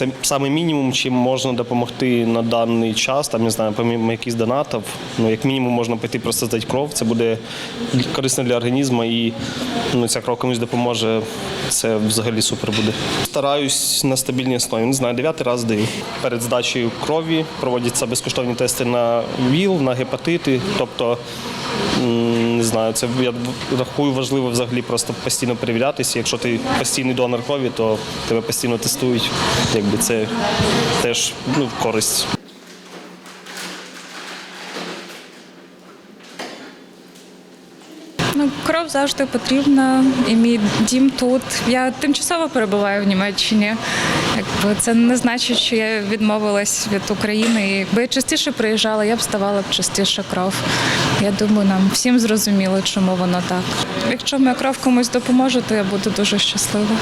Це саме мінімум, чим можна допомогти на даний час. Там не знаю, помимо якихось донатів. Ну як мінімум можна піти просто здати кров. Це буде корисно для організму і ну, ця кров комусь допоможе. Це взагалі супер буде. Стараюсь на стабільній основі. Не знаю, дев'ятий раз даю. Перед здачею крові проводяться безкоштовні тести на ВІЛ, на гепатити. Тобто, знаю, це я рахую важливо взагалі просто постійно перевірятися. Якщо ти постійний донор крові, то тебе постійно тестують. Якби це теж ну, користь. Ну, кров завжди потрібна, і мій дім тут. Я тимчасово перебуваю в Німеччині. Якби це не значить, що я відмовилась від України. І Якби я частіше приїжджала, я б ставала б частіше кров. Я думаю, нам всім зрозуміло, чому воно так. Якщо моя кров комусь допоможе, то я буду дуже щаслива.